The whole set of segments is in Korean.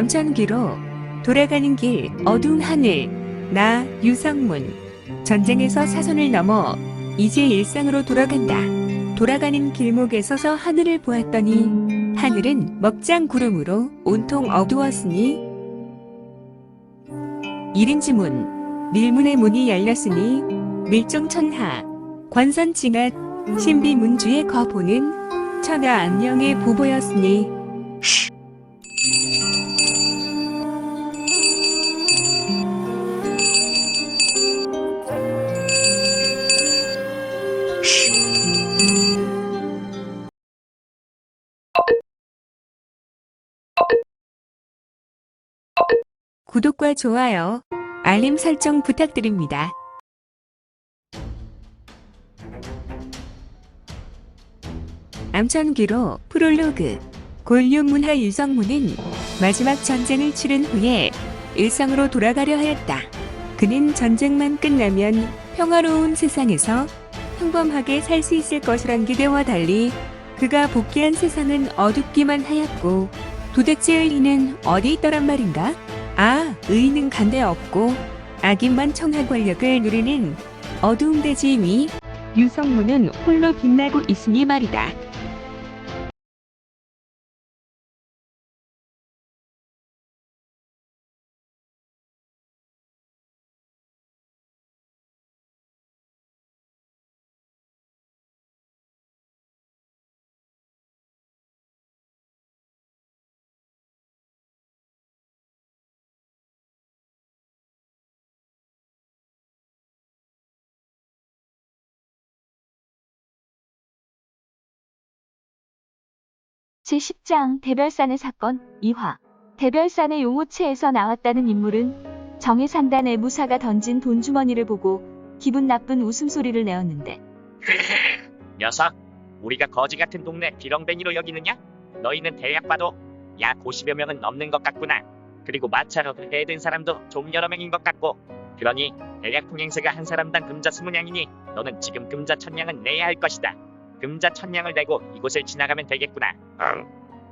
암천기로 돌아가는 길 어두운 하늘 나 유성문 전쟁에서 사선을 넘어 이제 일상으로 돌아간다. 돌아가는 길목에 서서 하늘을 보았더니 하늘은 먹장 구름으로 온통 어두웠으니 일인지문 밀문의 문이 열렸으니 밀정천하 관선징앗 신비문주의 거보는 천하 안녕의 보보였으니 구독과 좋아요, 알림 설정 부탁드립니다. 암천기로 프롤로그 골륜문화 유성문은 마지막 전쟁을 치른 후에 일상으로 돌아가려 하였다. 그는 전쟁만 끝나면 평화로운 세상에서 평범하게 살 수 있을 것이란 기대와 달리 그가 복귀한 세상은 어둡기만 하였고 도대체 의리는 어디 있더란 말인가? 아, 의는 간데 없고 악인만 청하 권력을 누리는 어두운 대지 위 유성문은 홀로 빛나고 있으니 말이다. 제10장 대별산의 사건 2화 대별산의 용호체에서 나왔다는 인물은 정해산단의 무사가 던진 돈주머니를 보고 기분 나쁜 웃음소리를 내었는데 녀석, 우리가 거지 같은 동네 비렁뱅이로 여기느냐? 너희는 대략 봐도 약 50여 명은 넘는 것 같구나. 그리고 마차로 해든 사람도 좀 여러 명인 것 같고. 그러니 대략 통행세가 한 사람당 금자 20냥이니 너는 지금 금자 1000냥은 내야 할 것이다. 금자 1000냥을 내고 이곳을 지나가면 되겠구나. 응,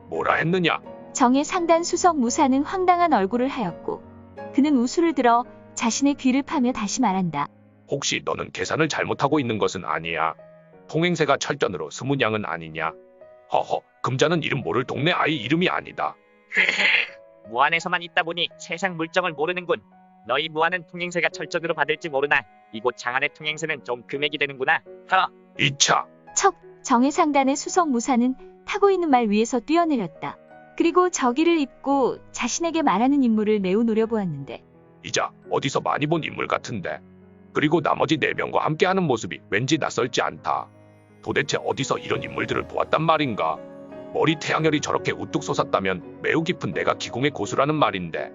뭐라 했느냐? 정의 상단 수석 무사는 황당한 얼굴을 하였고 그는 우수를 들어 자신의 귀를 파며 다시 말한다. 혹시 너는 계산을 잘못하고 있는 것은 아니야? 통행세가 철전으로 스무 냥은 아니냐? 허허, 금자는 이름 모를 동네 아이 이름이 아니다. 무안에서만 있다 보니 세상 물정을 모르는군. 너희 무안은 통행세가 철저으로 받을지 모르나 이곳 장안의 통행세는 좀 금액이 되는구나. 허, 2차, 척 정의 상단의 수석 무사는 타고 있는 말 위에서 뛰어내렸다. 그리고 저기를 입고 자신에게 말하는 인물을 매우 노려보았는데 이자 어디서 많이 본 인물 같은데. 그리고 나머지 네 명과 함께하는 모습이 왠지 낯설지 않다. 도대체 어디서 이런 인물들을 보았단 말인가? 머리 태양열이 저렇게 우뚝 솟았다면 매우 깊은 내가 기공의 고수라는 말인데.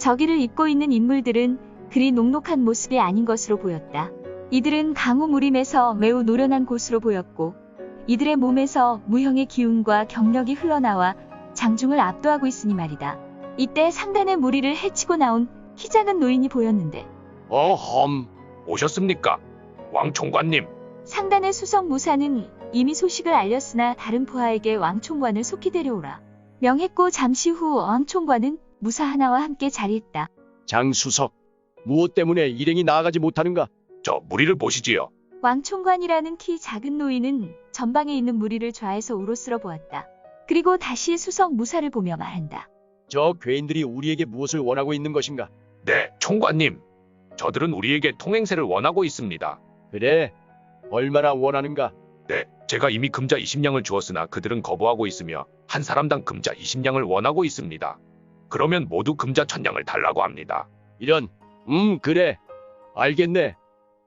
저기를 입고 있는 인물들은 그리 녹록한 모습이 아닌 것으로 보였다. 이들은 강우 무림에서 매우 노련한 곳으로 보였고 이들의 몸에서 무형의 기운과 경력이 흘러나와 장중을 압도하고 있으니 말이다. 이때 상단의 무리를 헤치고 나온 키 작은 노인이 보였는데 어험, 오셨습니까? 왕총관님, 상단의 수석 무사는 이미 소식을 알렸으나 다른 부하에게 왕총관을 속히 데려오라. 명했고 잠시 후 왕총관은 무사 하나와 함께 자리했다. 장수석, 무엇 때문에 일행이 나아가지 못하는가? 저 무리를 보시지요. 왕총관이라는 키 작은 노인은 전방에 있는 무리를 좌에서 우로 쓸어 보았다. 그리고 다시 수석 무사를 보며 말한다. 저 괴인들이 우리에게 무엇을 원하고 있는 것인가? 네, 총관님. 저들은 우리에게 통행세를 원하고 있습니다. 그래, 얼마나 원하는가? 네, 제가 이미 금자 20냥을 주었으나 그들은 거부하고 있으며 한 사람당 금자 20냥을 원하고 있습니다. 그러면 모두 금자 1000냥을 달라고 합니다. 이런, 음, 그래. 알겠네.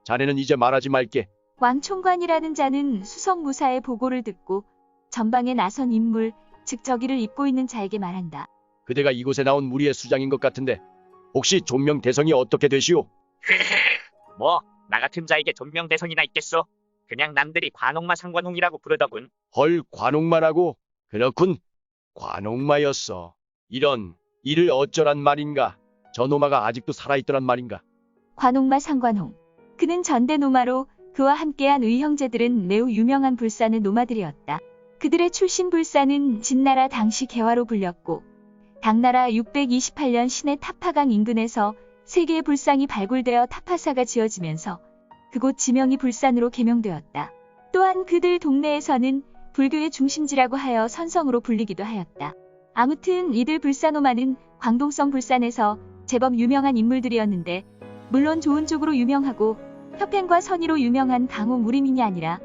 자네는 이제 말하지 말게. 왕총관이라는 자는 수석 무사의 보고를 듣고 전방에 나선 인물, 즉 저기를 입고 있는 자에게 말한다. 그대가 이곳에 나온 무리의 수장인 것 같은데, 혹시 존명 대성이 어떻게 되시오? 뭐 나 같은 자에게 존명 대성이나 있겠소? 그냥 남들이 관홍마 상관홍이라고 부르더군. 헐, 관옥마라고? 그렇군. 관옥마였어. 이런, 이를 어쩌란 말인가? 저 노마가 아직도 살아있더란 말인가? 관홍마 상관홍. 그는 전대 노마로 그와 함께한 의형제들은 매우 유명한 불사는 노마들이었다. 그들의 출신 불사는 진나라 당시 개화로 불렸고 당나라 628년 신의 타파강 인근에서 세계의 불상이 발굴되어 타파사가 지어지면서 그곳 지명이 불산으로 개명되었다. 또한 그들 동네에서는 불교의 중심지라고 하여 선성으로 불리기도 하였다. 아무튼 이들 불산오마는 광동성 불산에서 제법 유명한 인물들이었는데 물론 좋은 쪽으로 유명하고 협행과 선의로 유명한 강호 무림인이 아니라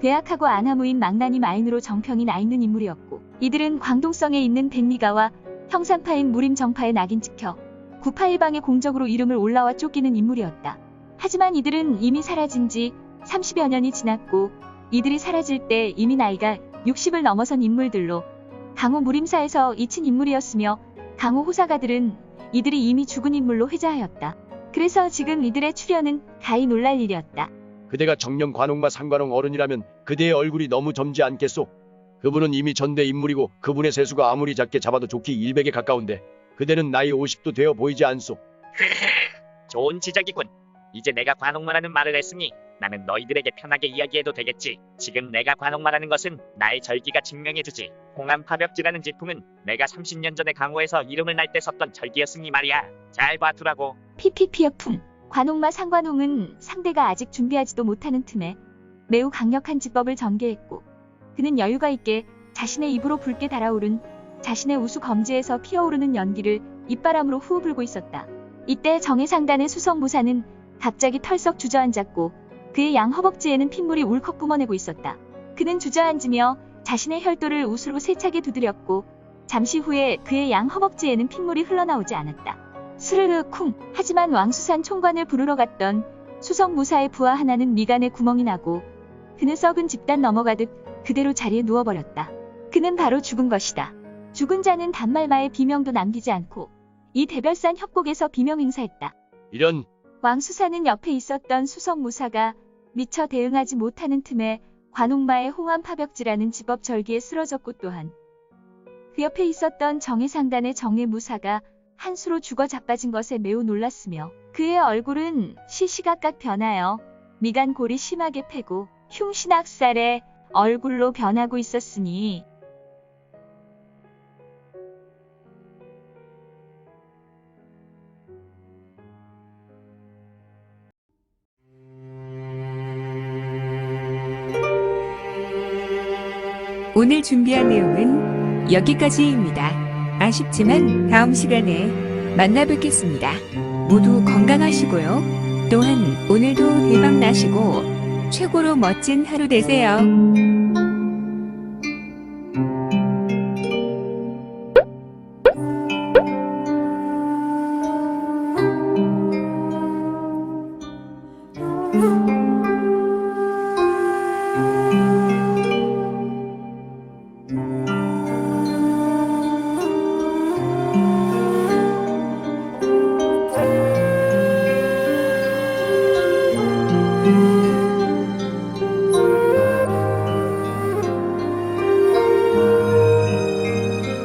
배악하고 안하무인 망나니 마인으로 정평이 나 있는 인물이었고 이들은 광동성에 있는 백리가와 형산파인 무림 정파에 낙인 찍혀 구파일방의 공적으로 이름을 올라와 쫓기는 인물이었다. 하지만 이들은 이미 사라진 지 30여 년이 지났고 이들이 사라질 때 이미 나이가 60을 넘어선 인물들로 강호 무림사에서 잊힌 인물이었으며 강호 호사가들은 이들이 이미 죽은 인물로 회자하였다. 그래서 지금 이들의 출현은 가히 놀랄 일이었다. 그대가 정령 관홍마 상관홍 어른이라면 그대의 얼굴이 너무 젊지 않겠소? 그분은 이미 전대 인물이고 그분의 세수가 아무리 작게 잡아도 좋기 100에 가까운데 그대는 나이 50도 되어 보이지 않소. 좋은 지적이군. 이제 내가 관홍마라는 말을 했으니 나는 너희들에게 편하게 이야기해도 되겠지. 지금 내가 관홍마라는 것은 나의 절기가 증명해주지. 홍암 파벽지라는 제품은 내가 30년 전에 강호에서 이름을 날 때 썼던 절기였으니 말이야. 잘 봐두라고. PPP여풍 관홍마 상관홍은 상대가 아직 준비하지도 못하는 틈에 매우 강력한 지법을 전개했고 그는 여유가 있게 자신의 입으로 붉게 달아오른 자신의 우수 검지에서 피어오르는 연기를 입바람으로 후우 불고 있었다. 이때 정해상단의 수성무사는 갑자기 털썩 주저앉았고 그의 양 허벅지에는 핏물이 울컥 뿜어내고 있었다. 그는 주저앉으며 자신의 혈도를 우수로 세차게 두드렸고 잠시 후에 그의 양 허벅지에는 핏물이 흘러나오지 않았다. 스르르 쿵 하지만 왕수산 총관을 부르러 갔던 수성무사의 부하 하나는 미간에 구멍이 나고 그는 썩은 집단 넘어가듯 그대로 자리에 누워버렸다. 그는 바로 죽은 것이다. 죽은 자는 단말마의 비명도 남기지 않고 이 대별산 협곡에서 비명 행사했다. 이런 왕수사는 옆에 있었던 수성무사가 미처 대응하지 못하는 틈에 관홍마의 홍암 파벽지라는 지법 절기에 쓰러졌고 또한 그 옆에 있었던 정해상단의 정해 무사가 한 수로 죽어 자빠진 것에 매우 놀랐으며 그의 얼굴은 시시각각 변하여 미간골이 심하게 패고 흉신악살의 얼굴로 변하고 있었으니 오늘 준비한 내용은 여기까지입니다. 아쉽지만 다음 시간에 만나 뵙겠습니다. 모두 건강하시고요. 또한 오늘도 대박 나시고 최고로 멋진 하루 되세요.